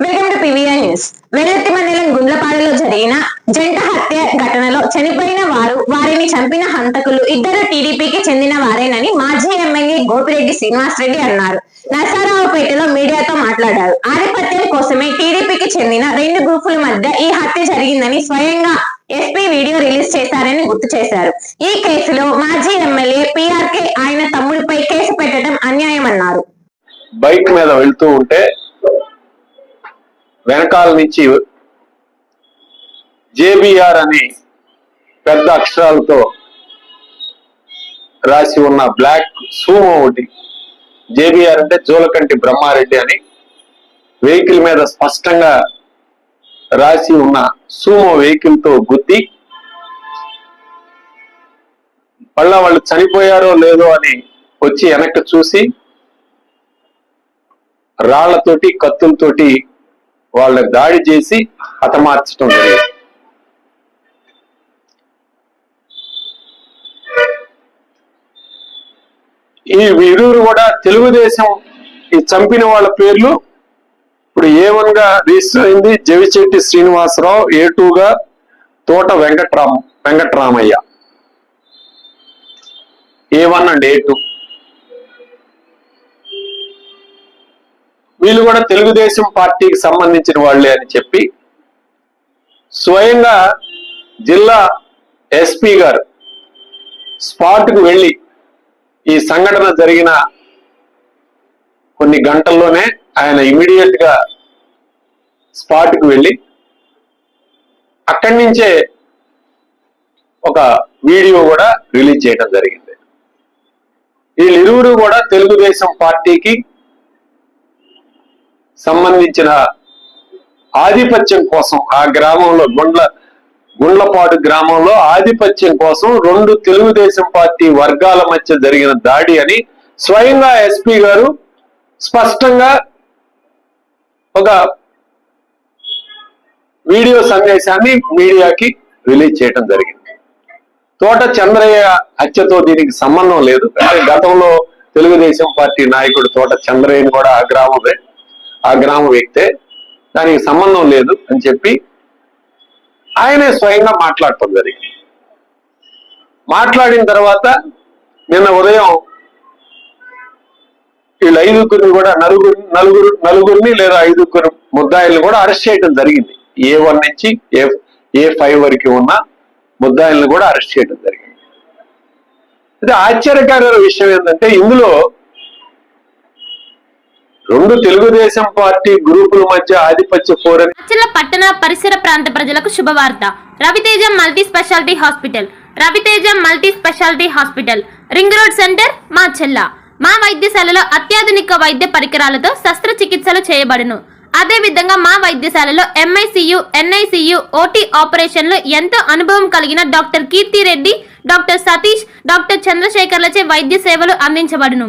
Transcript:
Welcome to PVR news. Vellati మండలం గుండ్లపాడలో జరిగిన జంట హత్య ఘటనలో చనిపోయిన వారు వారిని చంపిన హంతకులు ఇద్దరు టీడీపీకి చెందిన వారేనని మాజీ ఎమ్మెల్యే గోపిరెడ్డి శ్రీనివాస్ రెడ్డి అన్నారు. నరసరావుపేటలో మీడియాతో మాట్లాడారు. ఆధిపత్యం కోసమే టీడీపీకి చెందిన రెండు గ్రూపుల మధ్య ఈ హత్య జరిగిందని స్వయంగా ఎస్పీ వీడియో రిలీజ్ చేశారని గుర్తు చేశారు. ఈ కేసులో మాజీ ఎమ్మెల్యే పిఆర్కే ఆయన తమ్ముడిపై కేసు పెట్టడం అన్యాయమన్నారు. బైక్ మీద వెళ్తూ ఉంటే వెనకాల నుంచి జేబిఆర్ అని పెద్ద అక్షరాలతో రాసి ఉన్న బ్లాక్ సూమో ఒకటి. జేబిఆర్ అంటే జోలకంటి బ్రహ్మారెడ్డి అని వెహికల్ మీద స్పష్టంగా రాసి ఉన్న సూమో వెహికల్తో గుద్ది మళ్ళా వాళ్ళు చనిపోయారో లేదో అని వచ్చి వెనక్కి చూసి రాళ్ళతోటి కత్తులతోటి వాళ్ళకు దాడి చేసి హతమార్చడం జరిగింది. ఈ వీరూరు కూడా తెలుగుదేశం ఈ చంపిన వాళ్ళ పేర్లు ఇప్పుడు ఏ వన్గా రిజిస్టర్ అయింది జవిచెట్టి Srinivasarao A two Thota Venkatrama Venkatramaiah. A one and A two వీళ్ళు కూడా తెలుగుదేశం పార్టీకి సంబంధించిన వాళ్ళే అని చెప్పి స్వయంగా జిల్లా ఎస్పీ గారు స్పాట్కు వెళ్ళి ఈ సంఘటన జరిగిన కొన్ని గంటల్లోనే ఆయన ఇమీడియట్గా గా స్పాట్ వెళ్ళి అక్కడి నుంచే ఒక వీడియో కూడా రిలీజ్ చేయడం జరిగింది. వీళ్ళిరువురు కూడా తెలుగుదేశం పార్టీకి సంబంధించిన ఆధిపత్యం కోసం ఆ గ్రామంలో గుండ్ల గుండ్లపాడు గ్రామంలో ఆధిపత్యం కోసం రెండు తెలుగుదేశం పార్టీ వర్గాల మధ్య జరిగిన దాడి అని స్వయంగా ఎస్పీ గారు స్పష్టంగా ఒక వీడియో సందేశాన్ని మీడియాకి రిలీజ్ చేయడం జరిగింది. తోట చంద్రయ్య హత్యతో దీనికి సంబంధం లేదు. అంటే గతంలో తెలుగుదేశం పార్టీ నాయకుడు తోట చంద్రయ్యని కూడా ఆ గ్రామమే ఆ గ్రామ వ్యక్తే దానికి సంబంధం లేదు అని చెప్పి ఆయనే స్వయంగా మాట్లాడటం జరిగింది. మాట్లాడిన తర్వాత నిన్న ఉదయం వీళ్ళు ఐదుగురిని కూడా నలుగురు నలుగురు నలుగురిని లేదా ఐదుగురు ముద్దాయిల్ని కూడా అరెస్ట్ చేయడం జరిగింది. ఏ వన్ నుంచి ఏ ఏ ఫైవ్ వరకు ఉన్న ముద్దాయిల్ని కూడా అరెస్ట్ చేయడం జరిగింది. ఇది ఆశ్చర్యకర విషయం ఏంటంటే ఇందులో రెండు తెలుగుదేశం పార్టీ గ్రూపుల మధ్య ఆధిపత్య పోరని పట్టణ పరిసర ప్రాంత ప్రజలకు శుభవార్త. Raviteja multi speciality hospital. Raviteja multi speciality hospital. Ring road centre మా చెల్ల మా వైద్యశాలలో అత్యాధునిక వైద్య పరికరాలతో శస్త్రచికిత్సలు చేయబడును. అదే విధంగా మా వైద్యశాలలో ఎంఐసియు ఎన్ఐసియు ఓటీ ఆపరేషన్లు ఎంతో అనుభవం కలిగిన doctor Keerthi Reddy doctor Satish doctor చంద్రశేఖర్లచే వైద్య సేవలు అందించబడును.